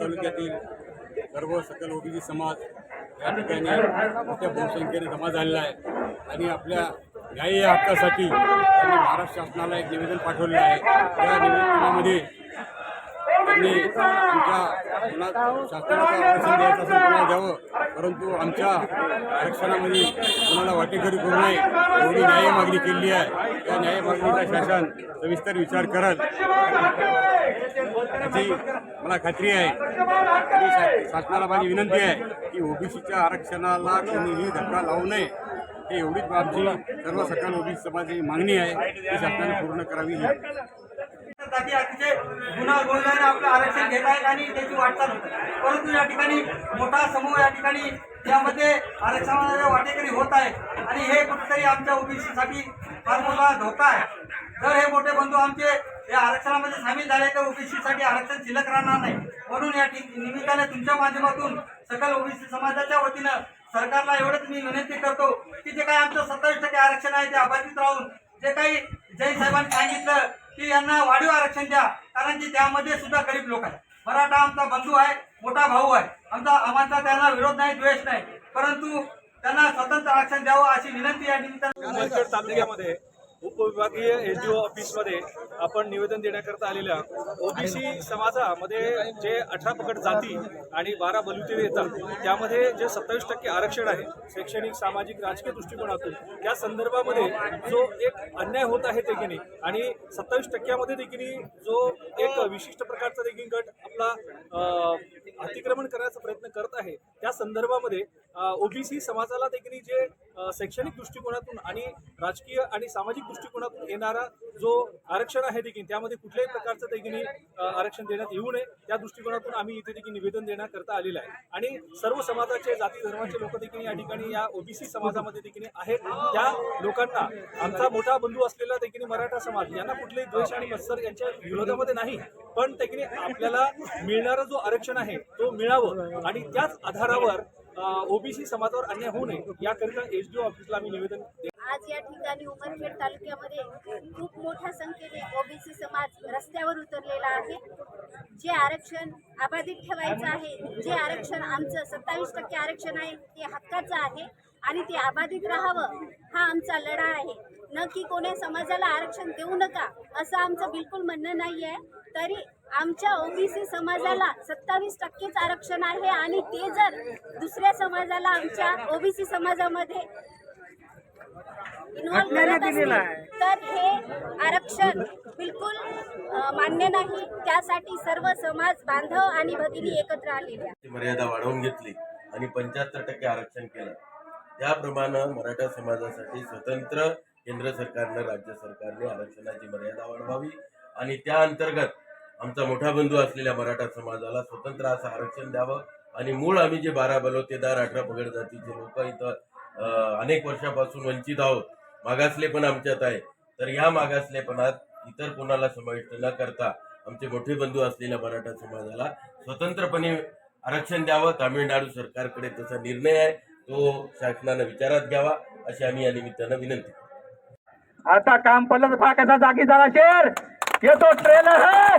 तालुक्यातील सर्व सकल ओबीसी समाज या ठिकाणी मोठ्या बहुसंख्येने जमा झालेला आहे. आणि आपल्या न्याय हक्कासाठी त्यांनी महाराष्ट्र शासनाला एक निवेदन पाठवलेलं आहे. त्या निवेदनामध्ये त्यांनी आमच्या कुणा शासनाला आरक्षण द्यायचं असेल द्यावं. परंतु आमच्या आरक्षणामध्ये तुम्हाला वाटेकरी करू नये एवढी न्याय मागणी केली आहे. त्या न्याय मागणीचा शासन सविस्तर विचार करत याची मला खात्री आहे. शासनाला माझी विनंती आहे की ओबीसीच्या आरक्षणाला कोणीही धक्का लावू नये. हे एवढीच आमची सर्व सकल ओबीसी समाजाची मागणी आहे. ती शासनाने पूर्ण करावी जाती अतिशय गुन्हा गोंधळाने आपलं आरक्षण घेत आहेत आणि त्याची वाटचाल होत आहे. परंतु या ठिकाणी मोठा समूह या ठिकाणी यामध्ये आरक्षणाचे वाटेकरी होत आहे आणि हे कुठेतरी आमच्या ओबीसी साठी फार मोठा धोका आहे. जर हे मोठे बंधू आमचे या आरक्षणामध्ये सामील झाले तर ओबीसी साठी आरक्षण शिल्लक राहणार नाही. म्हणून या निमित्ताने तुमच्या माध्यमातून सकल ओबीसी समाजाच्या वतीनं सरकारला एवढंच मी विनंती करतो की जे काही आमचं सत्तावीस टक्के आरक्षण आहे ते अबाधित राहून जे काही जैन साहेबांनी सांगितलं की यांना वाढीव आरक्षण द्या. कारण की त्यामध्ये सुद्धा गरीब लोक आहेत. मराठा आमचा बंधू आहे मोठा भाऊ आहे. आमचा आम्हाला त्यांना विरोध नाही द्वेष नाही. परंतु त्यांना स्वतंत्र आरक्षण द्यावं अशी विनंती या निमित्तानं तालुक्यामध्ये उपविभागीय एस डी ओ ऑफिसमध्ये आपण निवेदन देण्याकरता आलेल्या ओबीसी समाजामध्ये जे अठरा पकड जाती आणि बारा बलुते येतात त्यामध्ये जे सत्तावीस टक्के आरक्षण आहे शैक्षणिक सामाजिक राजकीय दृष्टिकोनातून त्या संदर्भामध्ये जो एक अन्याय होत आहे देखील आणि सत्तावीस टक्क्यामध्ये देखील जो एक विशिष्ट प्रकारचा देखील गट आपला अतिक्रमण करण्याचा प्रयत्न करत आहे त्या संदर्भामध्ये ओबीसी समाजाला देखील जे शैक्षणिक दृष्टिकोनातून आणि राजकीय आणि सामाजिक दृष्टिकोनातून येणारा जो आरक्षण आहे देखील त्यामध्ये कुठल्याही प्रकारचं देखील आरक्षण देण्यात येऊ नये त्या दृष्टिकोनातून आम्ही इथे देखील निवेदन देण्याकरता आलेलं आहे. आणि सर्व समाजाचे जाती धर्माचे लोक देखील या ठिकाणी या ओबीसी समाजामध्ये देखील आहेत. त्या लोकांना आमचा मोठा बंधू असलेला देखील मराठा समाज यांना कुठलेही द्वेष आणि मत्सर यांच्या विरोधामध्ये नाही. पण देखील आपल्याला मिळणारा जो आरक्षण आहे तो मिळावं. आणि त्याच आधारावर ओबीसी समाजावर अन्याय होऊ नये याकरिता एच डी ऑफिसला आम्ही निवेदन आज या ठिकाणी उमरखेड तालुक्यामध्ये खूप मोठ्या संख्येने ओबीसी समाज रस्त्यावर उतरलेला आहे. जे आरक्षण अबाधित ठेवायचं आहे जे आरक्षण आमचं सत्तावीस टक्के आरक्षण आहे ते हक्काचं आहे आणि ते अबाधित राहावं हा आमचा लढा आहे. न की कोण्या समाजाला आरक्षण देऊ नका असं आमचं बिलकुल म्हणणं नाही आहे. तरी आमच्या ओबीसी समाजाला सत्तावीस टक्केच आरक्षण आहे आणि ते जर दुसऱ्या समाजाला आमच्या ओबीसी समाजामध्ये इन्व्हॉल्व करत असतील तर हे आरक्षण बिलकुल मान्य नाही. त्यासाठी सर्व समाज बांधव आणि भगिनी एकत्र आलेले आहेत. ती मर्यादा वाढवून घेतली आणि पंच्याहत्तर टक्के आरक्षण केलं. त्याप्रमाणे मराठा समाजासाठी स्वतंत्र केंद्र सरकारनं राज्य सरकारने आरक्षणाची मर्यादा वाढवावी आणि त्या अंतर्गत आमचा मोठा बंधू असलेल्या मराठा समाजाला स्वतंत्र असं आरक्षण द्यावं आणि मूळ आम्ही जे बारा बलोतेदार अठरा पगड जातीचे लोक इथं अनेक वर्षापासून वंचित आहोत मागासलेपण आमच्यात आहे. तर ह्या मागासलेपणात इतर कोणाला समाविष्ट न करता आमचे मोठे बंधू असलेल्या मराठा समाजाला स्वतंत्रपणे आरक्षण द्यावं. तामिळनाडू सरकारकडे तसा निर्णय आहे. तो शासनानं विचारात घ्यावा अशी आम्ही या निमित्तानं विनंती करतो. आता काम पडलं तर कसा जागी झाला शेर. येतो ट्रेलर है.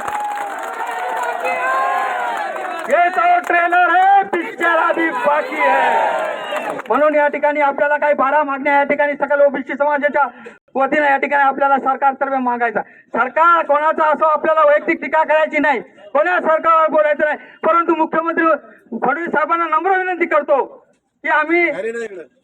ये तो ट्रेलर है. पिक्चर अभी बाकी है म्हणून या ठिकाणी आपल्याला काही बारा मागण्या या ठिकाणी सकल ओबीसी समाजाच्या वतीने या ठिकाणी आपल्याला सरकारतर्फे मागायचा सरकार कोणाचा असो आपल्याला वैयक्तिक टीका करायची नाही. कोणा सरकारवर बोलायचं नाही. परंतु मुख्यमंत्री फडणवीस साहेबांना नम्र विनंती करतो की आम्ही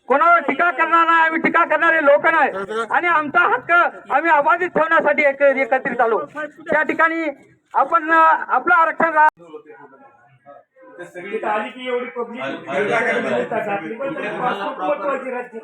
कोणावर टीका करणार नाही आम्ही टीका करणारे लोक नाही. आणि आमचा हक्क आम्ही अबाधित ठेवण्यासाठी एक एकत्रित आलो. त्या ठिकाणी आपण आपलं आरक्षण रा- आली की एवढी पब्लिक आपली. पण तरी पासपोर्ट महत्वाची राहते.